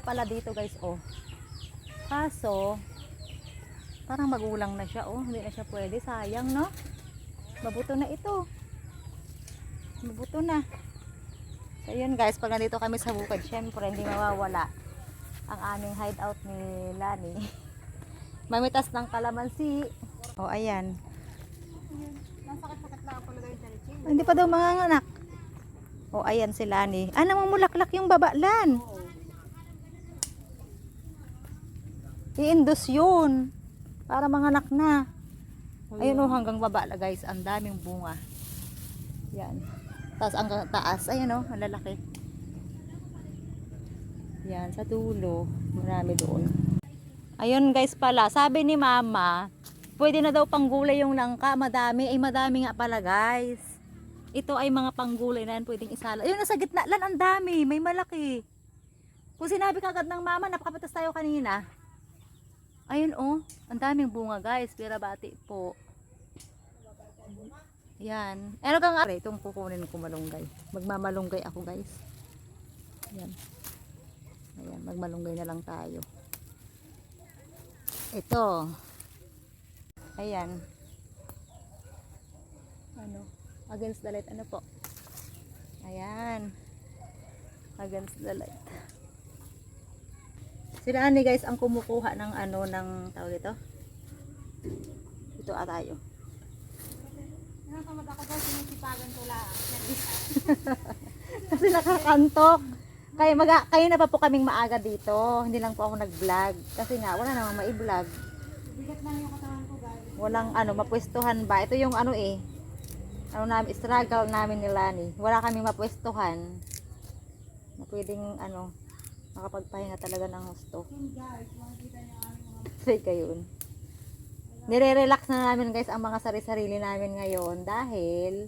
maganda pala dito guys, oh. Kaso, parang magulang na siya, oh. Hindi na siya pwede. Sayang, no? Mabuto na ito. Mabuto na. So, yun guys, pag nandito kami sa bukid, syempre, hindi mawawala ang aming hideout ni Lani. Mamitas ng kalamansi. Oh, ayan. Nasakit-sakit lang pala yung tarichi. Hindi pa daw mga anak. Oh, ayan si Lani. Ah, namumulaklak yung babalan. I-indus yun. Para mga anak na. Ayun oh, hanggang baba la guys. Ang daming bunga. Yan. Tapos hanggang taas. Ayun oh, ang lalaki. Yan, sa dulo. Marami doon. Ayun guys pala, sabi ni mama, pwede na daw panggulay yung langka. Madami. Ay madami nga pala guys. Ito ay mga panggulay na yan pwedeng isala. Ayun, nasa gitna lan, ang dami. May malaki. Kung sinabi kagad ng mama, napakapatas tayo kanina. Ayun oh, ang daming bunga guys. Pirabati po. Yan. Ano kang are? Itong kukunin ko malunggay. Magmamalunggay ako guys. Yan. Ayan, magmalunggay na lang tayo. Ito. Ayan. Ano? Against the light. Ano po? Ayan. Against the light. Sila ani guys ang kumukuha ng ano ng tawag ito. Ito at tayo. Nakakamad ako daw, sinisipagan ko lang. Kasi nakakantok. Kaya maga, kayo na pa po kaming maaga dito. Hindi lang po ako nag-vlog. Kasi nga, wala namang mai-vlog. Bigat na yung katawan ko guys. Walang ano, mapwestuhan ba? Ito yung ano eh. Ano namin, struggle namin ni Lani. Wala kaming mapwestuhan. Na pwedeng ano, makapagpahinga talaga ng mga Say kayo. Nire-relax na namin guys ang mga sari-sarili namin ngayon dahil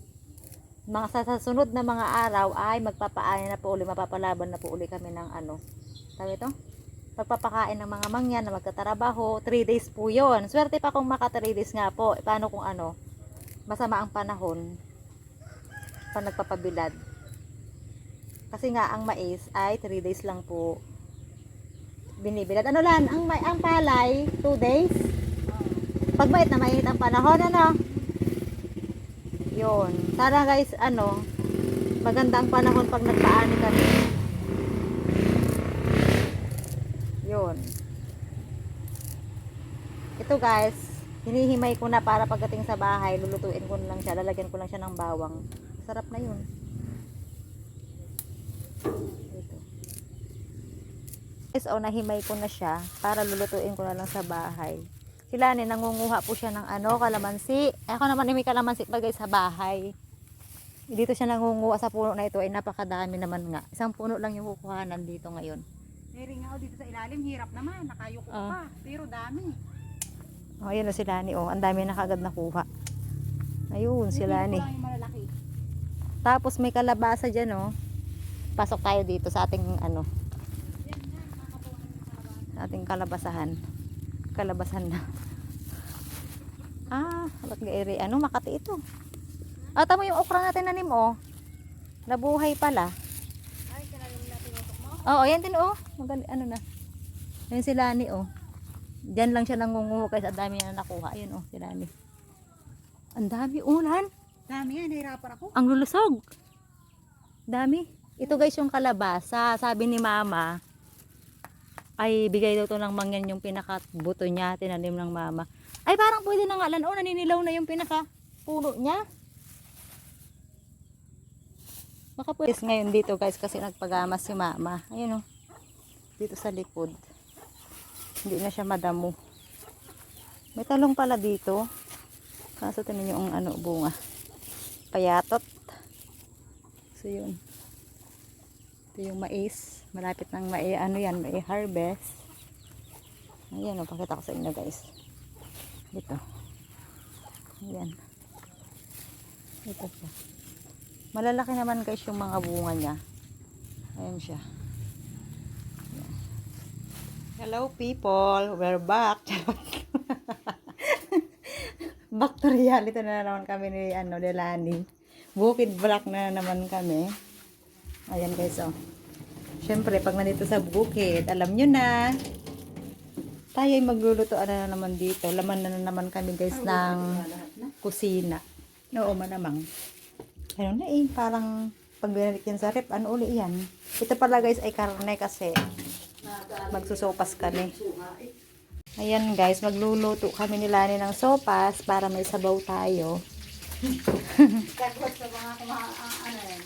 mga sa, na mga araw ay magpapaani na po uli, mapapalaban na po uli kami ng ano. Tawag ito? Pagpapakain ng mga mangyan na magtatrabaho. 3 days po yon. Swerte pa kung maka 3 days nga po. Paano kung ano? Masama ang panahon. Pa nagpapabilad. Kasi nga ang mais ay 3 days lang po binibilad. Ano lan? Ang, may, ang palay, 2 days. Pag mait na mainit ang panahon, ano? Yun. Sana guys, ano, maganda ang panahon pag nagpaani kami. Yun. Ito guys, hinihimay ko na para pagdating sa bahay, lulutuin ko lang siya, lalagyan ko lang siya ng bawang. Sarap na yun. Ito. Guys, oh, nahimay ko na siya para lulutuin ko na lang sa bahay. Sila ni nangunguha po siya ng ano, kalamansi. Ako naman ay may kalamansi pa guys sa bahay. Dito siya nangunguha sa puno na ito ay napakadami naman nga. Isang puno lang yung kukuhanan dito ngayon. Meron nga ako dito sa ilalim, hirap naman. Nakayuko Ah. pa. Pero dami. Oh, ayun na sila ni oh. Ang dami na kagad nakuha. Ayun, sila ni. Tapos may kalabasa dyan oh. Pasok tayo dito sa ating ano, sa ating kalabasahan. Kalabasan na. Ah, gairi? Ano, Makati ito. Ah, tama yung okra natin nanim oh. Nabuhay pala. Ay, kinalim natin yung mo. Oo, yan din oh. Magali, ano na. Yan si Lani oh. Diyan lang siya nangunguha guys. Ang dami na nakuha. Ayun oh, si Lani. Ang dami ulan. Dami yan, nahirapan ako. Ang lulusog. Dami. Ito guys yung kalabasa. Sabi ni mama, ay bigay daw to ng mangyan yung pinakabuto niya. Tinanim ng mama. Ay parang pwede na nga lan. Oh, naninilaw na yung pinaka puno niya. Baka pwede. Yes, ngayon dito guys kasi nagpagamas si mama. Ayun oh. Dito sa likod. Hindi na siya madamo. May talong pala dito. Kaso tinan ang ano bunga. Payatot. So yun. Ito yung mais. Malapit ng mai ano yan, mai harvest. Ayan, oh, pakita ko sa inyo guys. Dito. Ayan. Ito siya. Malalaki naman guys yung mga bunga niya. Ayan siya. Ayan. Hello people, we're back. back to reality na naman kami ni ano, Delani. Bukid Black na naman kami. Ayan guys, oh. Siyempre, pag nandito sa bukid, alam nyo na. Tayo ay magluluto ano na naman dito. Laman na, na naman kami guys ng kusina. Oo, manamang. Ano na eh, parang pag binalik yan sa rep, ano uli yan? Ito pala guys ay karne kasi magsusopas kami. Ayan guys, magluluto kami nila ni ng sopas para may sabaw tayo. Kagwat sa mga kuma, ah, yan,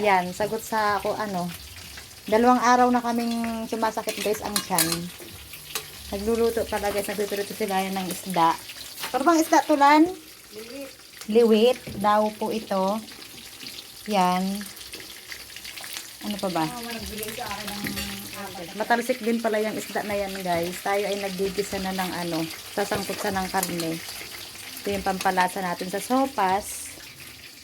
Yan, sagot sa ako ano. Dalawang araw na kaming sumasakit guys ang tiyan. Nagluluto pala guys, nagtutuloy sila yan ng isda. Pero bang isda tulan? lilit. Liwit daw po ito. Yan. Ano pa ba? Apat. Matalsik din pala yung isda na yan guys. Tayo ay nagdigisa na ng ano, sasangkot sa ng karne. Ito yung pampalasa natin sa sopas.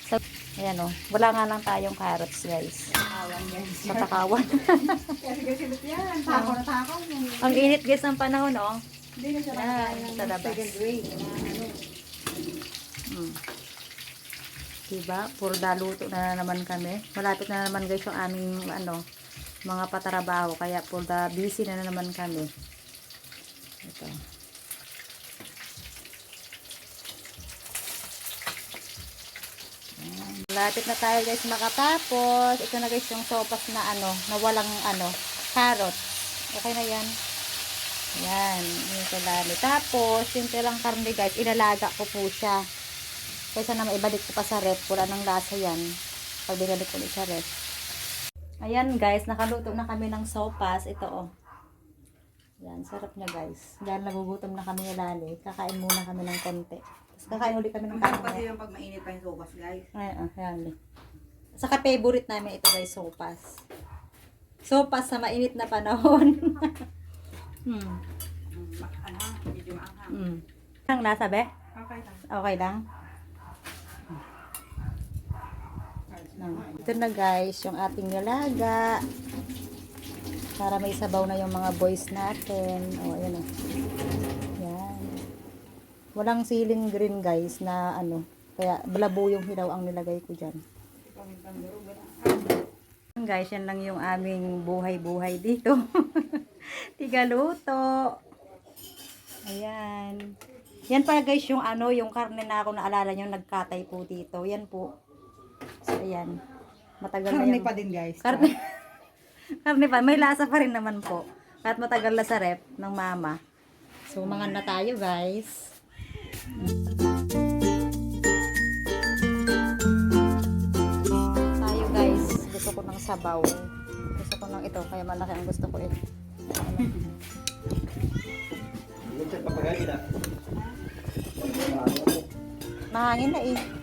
Sa, ayan o. Wala nga lang tayong carrots guys. Awan yan. Matakawan. Kasi ba't yan? Takaw na yung- Ang init guys ng panahon oh. Hindi na siya Yan, nakakain ng sa labas. second grade. Ano. Hmm. Diba? Puro daluto na naman kami. Malapit na naman guys yung aming ano, mga patrabaho. Kaya puro da busy na naman kami. Ito. Malapit na tayo guys makatapos. Ito na guys yung sopas na ano, na walang ano, carrot. Okay na yan. Yan, yung salami. Tapos, yung tilang karne guys, inalaga ko po siya. Kaysa na maibalik ko pa sa ref, wala nang lasa yan. Pag binalik ko sa ref. Ayan guys, nakaluto na kami ng sopas. Ito oh. Yan, sarap niya guys. Dahil nagugutom na kami ni Lali, kakain muna kami ng konti. Tapos kakain ulit kami ng Masarap kasi yung pag mainit pa yung sopas, guys. Ay, ah, yan. Saka favorite namin ito guys, sopas. Sopas sa mainit na panahon. hmm. Mm, ma- Ano, medyo maanghang. Hmm. Ang lasa be? Okay lang. Okay lang. Ito na guys, yung ating nilaga. Para may sabaw na yung mga boys natin. O, ayan o. Yan. Walang siling green guys na ano. Kaya blabo yung hilaw ang nilagay ko dyan. Yan, Guys, yan lang yung aming buhay-buhay dito. Tigaluto. Ayan. Yan pala guys yung ano, yung karne na ako naalala nyo, nagkatay po dito. Yan po. So, ayan. Matagal na Karne yan. pa din, guys. Karne. karne pa. May lasa pa rin naman po. Kahit matagal na sa rep ng mama. So, mga na tayo guys. Tayo guys. Gusto ko ng sabaw. Gusto ko ng ito. Kaya malaki ang gusto ko eh. Mahangin na eh.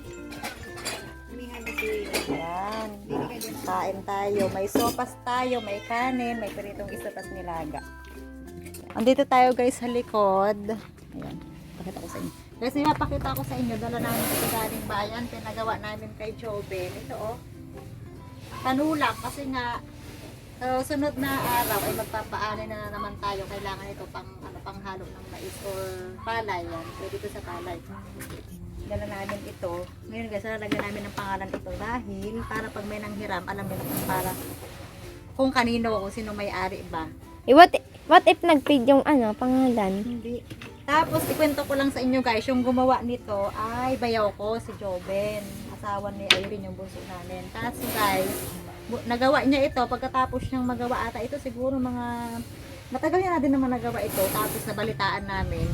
Kain tayo. May sopas tayo, may kanin, may piritong isa tas nilaga. Andito tayo guys sa likod. Ayan. Pakita ko sa inyo. Guys, ipapakita ko sa inyo. Dala namin ito galing bayan. Pinagawa namin kay Joben. Ito oh. Panulak. Kasi nga, sa sunod na araw ay magpapaani na naman tayo. Kailangan ito pang, ano, panghalo ng mais or palay. Yan. Pwede ito sa palay dala namin ito. Ngayon guys, lalagyan namin ng pangalan ito dahil para pag may nanghiram, alam nila kung para kung kanino o sino may-ari ba. Eh, what, what if nag-feed yung ano, pangalan? Hindi. Tapos, ikwento ko lang sa inyo guys, yung gumawa nito ay bayaw ko, si Joben. Asawa ni Irene yung bunso namin. Kasi guys, nagawa niya ito, pagkatapos niyang magawa ata ito, siguro mga, matagal niya na din naman nagawa ito. Tapos, nabalitaan namin,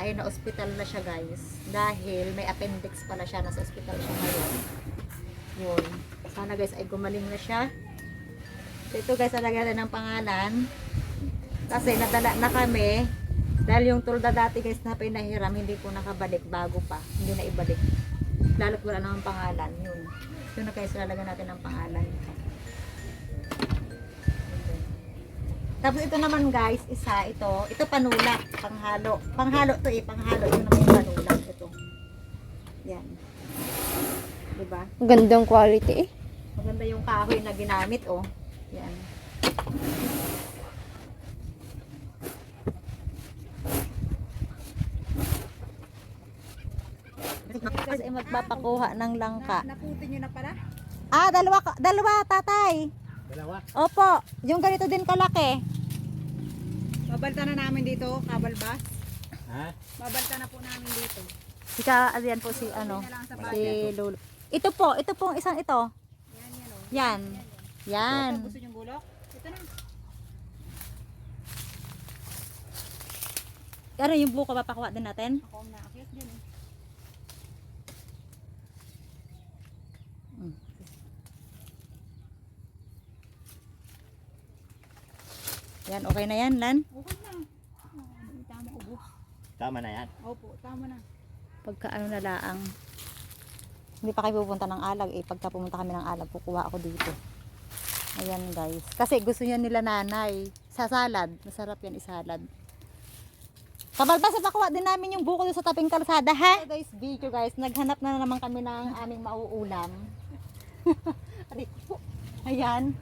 ay na ospital na siya guys. Dahil may appendix pala siya, nasa ospital siya ngayon. Yun. Sana guys ay gumaling na siya. So ito guys, alagyan ng pangalan. Kasi nadala na kami. Dahil yung tulda dati guys na pinahiram, hindi po nakabalik bago pa. Hindi na ibalik. Lalo't wala namang pangalan. Yun. Yun na guys, lalagyan natin ng pangalan. Tapos ito naman guys, isa ito, ito panulak, panghalo. Panghalo to eh, panghalo. Ito naman yung panulak ito. Yan. Diba? Gandang quality eh. Maganda yung kahoy na ginamit oh. Yan. Kasi magpapakuha ng langka. Na, naputin nyo na pala? Ah, dalawa, dalawa tatay. Dalawa. Opo, yung ganito din kalaki. Babalta na namin dito, kabalbas. Ha? Babalta na po namin dito. Si ka, ano yan po si ano, si Lolo. Ito po, ito pong isang ito. Yan, yan o. Yan. Yan. Gusto niyong bulok? Ito na. Ano yung buko papakuha din natin? Ako ang naakyat Yan, okay na yan, Lan. Okay na. Oh, tama ubo. Tama na yan. Opo, tama na. Pagka ano na laang. Hindi pa kayo pupunta ng alag eh. Pagka pumunta kami ng alag, kukuha ako dito. Ayan guys. Kasi gusto yan nila nanay. Sa salad. Masarap yan isalad. Kabalbas, pakuha din namin yung buko sa taping kalsada, ha? Guys, video guys. Naghanap na naman kami ng aming mauulam. Ayan.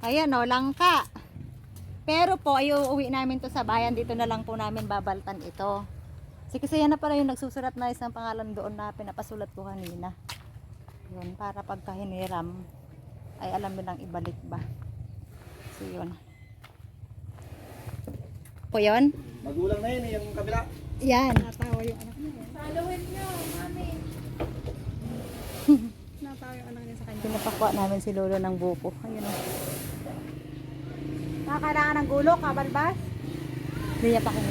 Ayan o, langka. Pero po, ay uuwi namin to sa bayan. Dito na lang po namin babaltan ito. Si kasi yan na pala yung nagsusulat na isang pangalan doon na pinapasulat ko kanina. Yun, para pagka hiniram, ay alam nilang ibalik ba. So yun. Po yun? Magulang na yun eh, yung kabila. Yan. Natawa yung anak niya. Followin niyo, mami. Natawa yung anak niya sa kanya. Pinapakuha namin si Lolo ng buko. Ayun o. Nakakailangan ng gulo, kabalbas? Hindi niya pa kung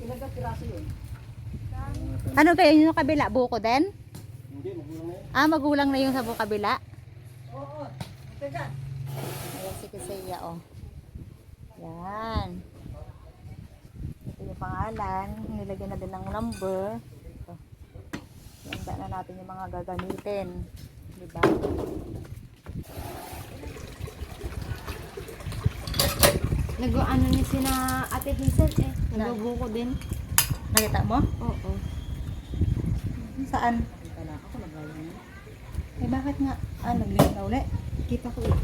Ilan ka piraso yun? Ano ba yun yung kabila? Buko din? Hindi, magulang na yun. Ah, magulang na yung sa buko kabila? Oo. Ito dyan. Ayan si Kisaya, oh. Yan. Ito yung pangalan. Nilagyan na din ng number. Ito. Handa na natin yung mga gagamitin. Diba? Nag-ano ni sina Ate Hazel eh. Nagbubuko din. Nakita mo? Oo. Saan? Wala ako, naglalang na. Eh, bakit nga? Ah, nagliit na uli. Kita ko eh.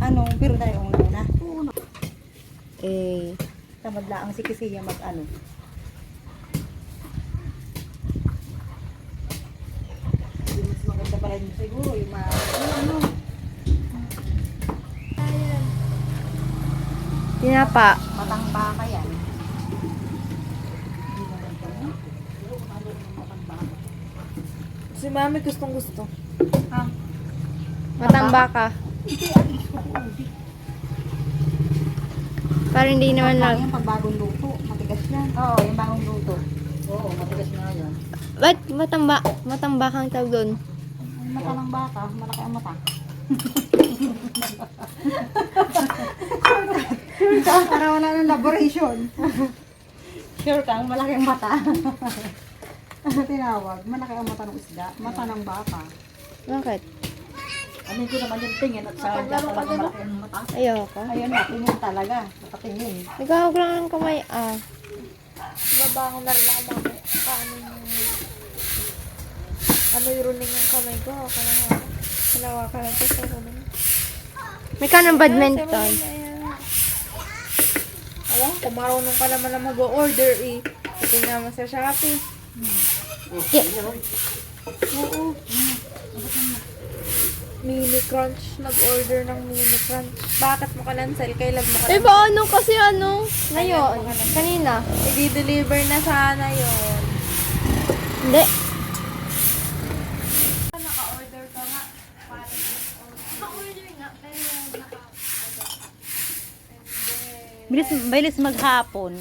Ano? Pero tayo ang nauna. Oo. Eh, tamad lang si Kisaya mag ano. Hindi mas maganda pala yun siguro. Yung mga, ano. Tinapa. Matang baka yan. Si Mami gustong gusto. Ah, Matamba ka. Para hindi naman lang. yung pagbagong luto. Matigas yan. Oo, yung bagong luto. Oo, matigas na yan. Ba't matamba? Matamba kang tawag doon? Mata ng baka, malaki ang mata. Para wala ng laboration. Sure kang malaki ang mata. Ano tinawag? Malaki ang mata ng isda. Mata ng baka. Bakit? Ano ko naman yung tingin at sa talaga malaki ang mata. Ayoko. Ayun na, tingin talaga. Nakatingin. Nagkakag lang ng kamay ah. Babangon na rin ako mamaya. Paano yung... Ano yung ruling yung kamay ko? Ako na nga. Kalawa ka lang sa ruling. May ka ng badminton. Awan, kung marunong ka naman na mag-order eh. Ito naman sa Shopee. Oo. Mini Crunch. Nag-order ng Mini Crunch. Bakit mo kanansel? Kailan mo Eh, kanansel? paano kasi ano? Ngayon. Kanina. I-deliver na sana yon. Hindi. Naka-order ka nga. Bilis, bilis maghapon.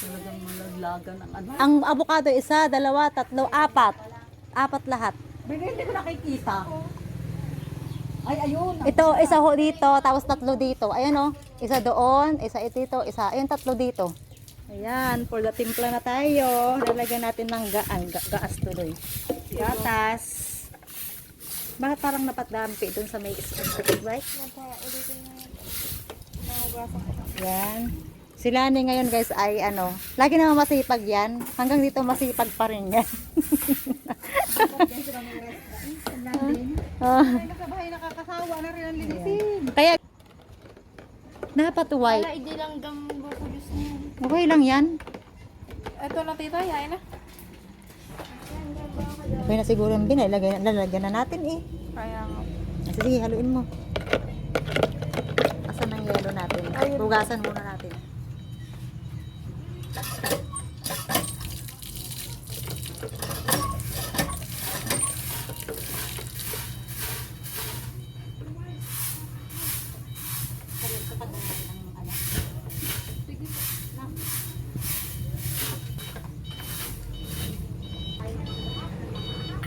Talagang malaglagan ng ano. Ang avocado isa, dalawa, tatlo, apat. Apat lahat. Bigay, hindi ko nakikita. Ay, ayun. Ito, isa ho dito, tapos tatlo dito. Ayan o. Isa doon, isa dito, isa. Ayun, tatlo dito. Ayan, for the timpla na tayo. Lalagyan natin ng gaan, ga gaas tuloy. Gatas. Bakit parang napatdampi dun sa may specific, right? Yan. Si Lani ngayon guys ay ano, lagi naman masipag yan. Hanggang dito masipag pa rin yan. Ah, bahay nakakasawa na rin ang linisin. Kaya, dapat white. hindi lang gambo ko. Okay lang yan. Ito na tita, yain na. Okay na siguro yung binay. Lagay, lalagyan na natin eh. Kaya nga. Sige, haluin mo. Asan ang yelo natin? Ayun. Hugasan muna natin.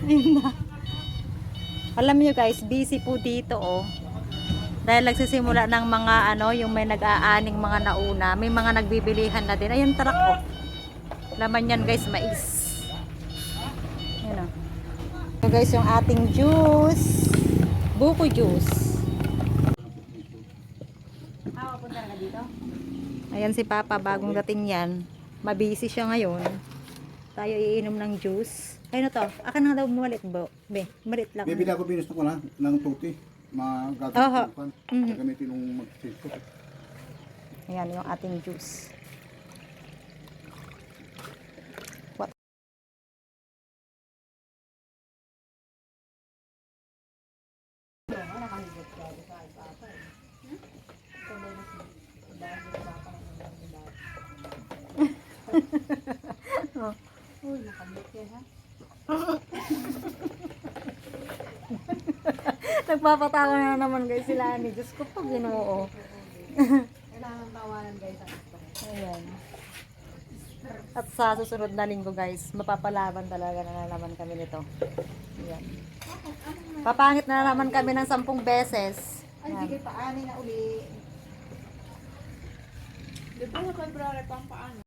Ayun na. Alam niyo guys, busy po dito oh. Dahil nagsisimula ng mga ano, yung may nag-aaning mga nauna, may mga nagbibilihan na din. Ayun, tarak oh. Laman yan guys, mais. Ayun oh. So guys, yung ating juice. Buko juice. Ah? Ayan si Papa, bagong dating yan. Mabisi siya ngayon. Tayo iinom ng juice. Ayun na to. Akan na daw malit, bo. Be, malit lang. Bibili ako binusto ko na ng tuti. Oho. Magagamit Mhm. Gagamitin nung mag-sito. Ayan yung ating juice. What? Nagpapatawa na naman guys sila ni Diyos ko pag ginoo. Kailangan tawanan guys. Ayan. At sa susunod na linggo guys, mapapalaban talaga na naman kami nito. Ayan. Papangit na naman kami ng sampung beses. Ay, Ayan. sige, paani na uli. Di ba sa February pang paano?